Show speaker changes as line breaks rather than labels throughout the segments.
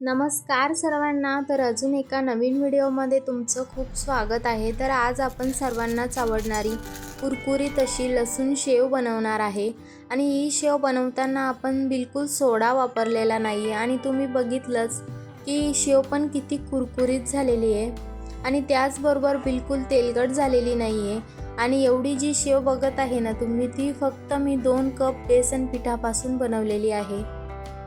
नमस्कार सर्वांना. तर अजून एका नवीन व्हिडिओमध्ये तुमचं खूप स्वागत आहे. तर आज आपण सर्वांनाच आवडणारी कुरकुरीत अशी लसूण शेव बनवणार आहे. आणि ही शेव बनवताना आपण बिलकुल सोडा वापरलेला नाही आहे आणि तुम्ही बघितलंच की शेव पण किती कुरकुरीत झालेली आहे. आणि त्याचबरोबर बिलकुल तेलकट झालेली नाही आहे आणि एवढी जी शेव बघत आहे ना तुम्ही ती फक्त मी दोन कप बेसन पिठापासून बनवलेली आहे.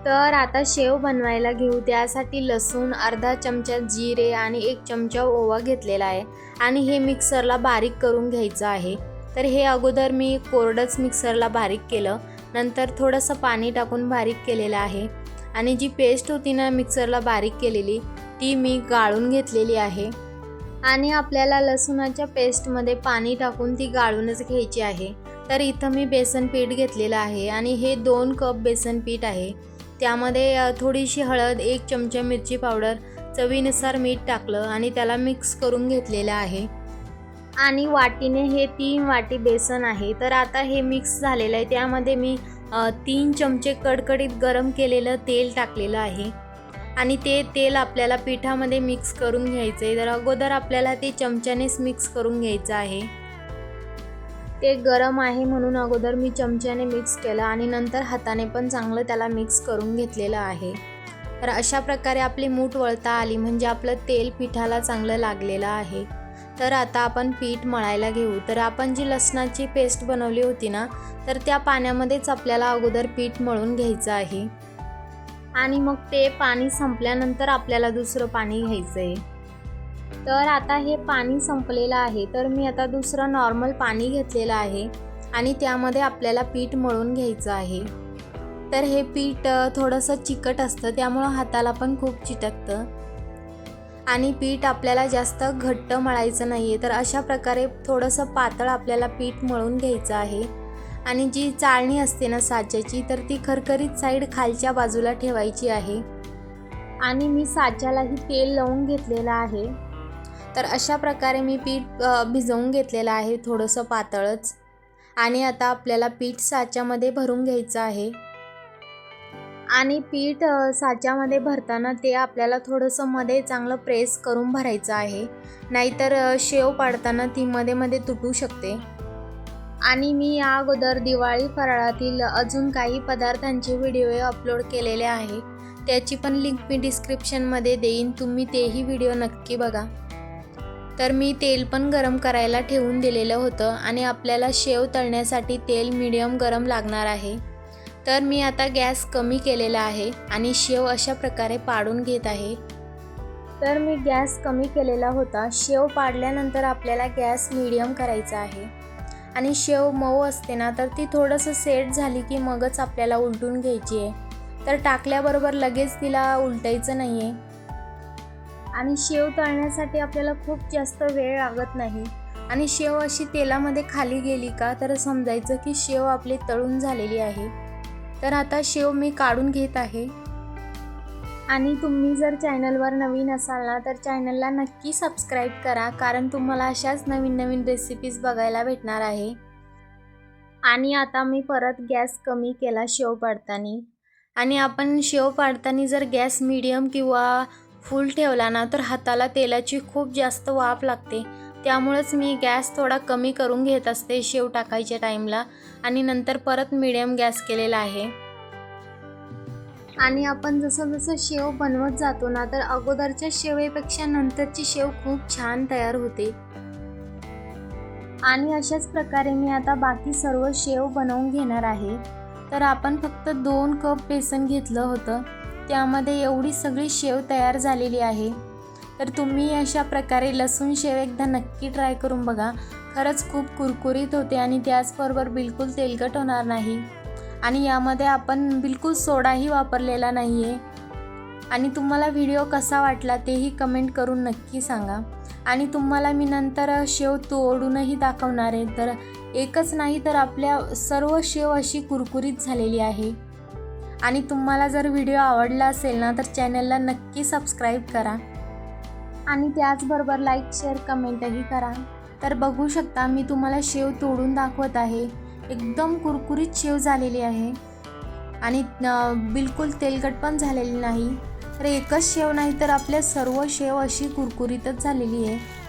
तर आता शेव बनवायला घेऊ. त्यासाठी लसूण अर्धा चमचा जिरे आणि एक चमचा ओवा घेतलेला आहे. आणि हे मिक्सरला बारीक करून घ्यायचं आहे. तर हे अगोदर मी कोरडंच मिक्सरला बारीक केलं. नंतर थोडंसं पाणी टाकून बारीक केलेलं आहे. आणि जी पेस्ट होती ना मिक्सरला बारीक केलेली ती मी गाळून घेतलेली आहे. आणि आपल्याला लसूणाच्या पेस्टमध्ये पाणी टाकून ती गाळूनच घ्यायची आहे. तर इथं मी बेसन पीठ घेतलेलं आहे. आणि हे दोन कप बेसन पीठ आहे. त्यामध्ये थोडीशी हळद एक चमचा मिरची पावडर चवीनुसार मीठ टाकलं आणि त्याला मिक्स करून घेतलेलं आहे. आणि वाटीने हे तीन वाटी बेसन आहे. तर आता हे मिक्स झालेलं आहे. त्यामध्ये मी तीन चमचे कडकडीत गरम केलेलं तेल टाकलेलं आहे. आणि ते तेल आपल्याला पिठामध्ये मिक्स करून घ्यायचं आहे तर अगोदर आपल्याला ते चमच्यानेच मिक्स करून घ्यायचं आहे. ते गरम आहे म्हणून अगोदर मी चमच्याने मिक्स केलं आणि नंतर हाताने पण चांगलं त्याला मिक्स करून घेतलेलं आहे. तर अशा प्रकारे आपली मूठ वळता आली म्हणजे आपलं तेल पिठाला चांगलं लागलेलं आहे. तर आता आपण पीठ मळायला घेऊ. तर आपण जी लसणाची पेस्ट बनवली होती ना तर त्या पाण्यामध्येच आपल्याला अगोदर पीठ मळून घ्यायचं आहे. आणि मग ते पाणी संपल्यानंतर आपल्याला दुसरं पाणी घ्यायचं आहे तर आता हे पाणी संपलेलं आहे. तर मी आता दुसरं नॉर्मल पाणी घेतलेलं आहे आणि त्यामध्ये आपल्याला पीठ मळून घ्यायचं आहे. तर हे पीठ थोडंसं चिकट असतं त्यामुळं हाताला पण खूप चिटकतं. आणि पीठ आपल्याला जास्त घट्ट मळायचं नाही आहे तर अशा प्रकारे थोडंसं पातळ आपल्याला पीठ मळून घ्यायचं आहे. आणि जी चाळणी असते ना साच्याची तर ती खरखरीत साईड खालच्या बाजूला ठेवायची आहे. आणि मी साच्यालाही तेल लावून घेतलेलं आहे. तर अशा प्रकारे मी पीठ भिजवून घेतलेलं आहे थोडंसं पातळच. आणि आता आपल्याला पीठ साच्यामध्ये भरून घ्यायचं आहे. आणि पीठ साच्यामध्ये भरताना ते आपल्याला थोडंसं मध्ये चांगलं प्रेस करून भरायचं आहे. नाहीतर शेव पाडताना ती मध्ये मध्ये तुटू शकते. आणि मी या अगोदर दिवाळी फराळातील अजून काही पदार्थांचे व्हिडिओ अपलोड केलेले आहे. त्याची पण लिंक मी डिस्क्रिप्शनमध्ये देईन. तुम्ही तेही व्हिडिओ नक्की बघा. तर मी तेल पण गरम करायला ठेवून दिलेलं होतं आणि आपल्याला शेव तळण्यासाठी तेल मिडियम गरम लागणार आहे. तर मी आता गॅस कमी केलेला आहे आणि शेव अशा प्रकारे पाडून घेत आहे. तर मी गॅस कमी केलेला होता. शेव पाडल्यानंतर आपल्याला गॅस मिडियम करायचा आहे. आणि शेव मऊ असते ना तर ती थोडंसं सेट झाली की मगच आपल्याला उलटून घ्यायची आहे. तर टाकल्याबरोबर लगेच तिला उलटायचं नाही आहे आणि शेव तळण्यासाठी आपल्याला खूप जास्त वेळ लागत नाही. आणि शेव अशी तेलामध्ये खाली गेली का तर समजायचं की शेव आपली तळून झालेली आहे. तर आता शेव मी काढून घेत आहे. आणि तुम्ही जर चॅनलवर नवीन असाल ना तर चॅनलला नक्की सबस्क्राईब करा कारण तुम्हाला अशाच नवीन नवीन रेसिपीज बघायला भेटणार आहे. आणि आता मी परत गॅस कमी केला शेव पाडताना. आणि आपण शेव पाडताना जर गॅस मीडियम किंवा फुल ठेवला ना तर हाताला तेलाची खूप जास्त वाफ लागते. त्यामुळेच मी गॅस थोडा कमी करून घेत असते शेव टाकायच्या टाईमला आणि नंतर परत मिडियम गॅस केलेला आहे. आणि आपण जसं जसं शेव बनवत जातो ना तर अगोदरच्या शेवेपेक्षा नंतरची शेव खूप छान तयार होते. आणि अशाच प्रकारे मी आता बाकी सर्व शेव बनवून घेणार आहे. तर आपण फक्त दोन कप बेसन घेतलं होतं. त्यामध्ये एवढी सगळी शेव तयार झालेली आहे. तर तुम्ही अशा प्रकारे लसूण शेव एकदा नक्की ट्राय करून बघा. खरंच खूप कुरकुरीत होते आणि त्याचबरोबर बिलकुल तेलकट होणार नाही. आणि यामध्ये आपण बिलकुल सोडाही वापरलेला नाही आहे आणि तुम्हाला व्हिडिओ कसा वाटला तेही कमेंट करून नक्की सांगा. आणि तुम्हाला मी नंतर शेव तोडूनही दाखवणार आहे. तर एकच नाही तर आपल्या सर्व शेव अशी कुरकुरीत झालेली आहे. आणि तुम्हाला जर व्हिडिओ आवडला असेल ना तर चॅनलला नक्की सबस्क्राईब करा. आणि त्याचबरोबर लाईक शेअर कमेंटही करा. तर बघू शकता मी तुम्हाला शेव तोडून दाखवत आहे. एकदम कुरकुरीत शेव झालेली आहे. आणि बिलकुल तेलकट पण झालेली नाही. तर एकच शेव नाही तर आपल्या सर्व शेव अशी कुरकुरीतच झालेली आहे.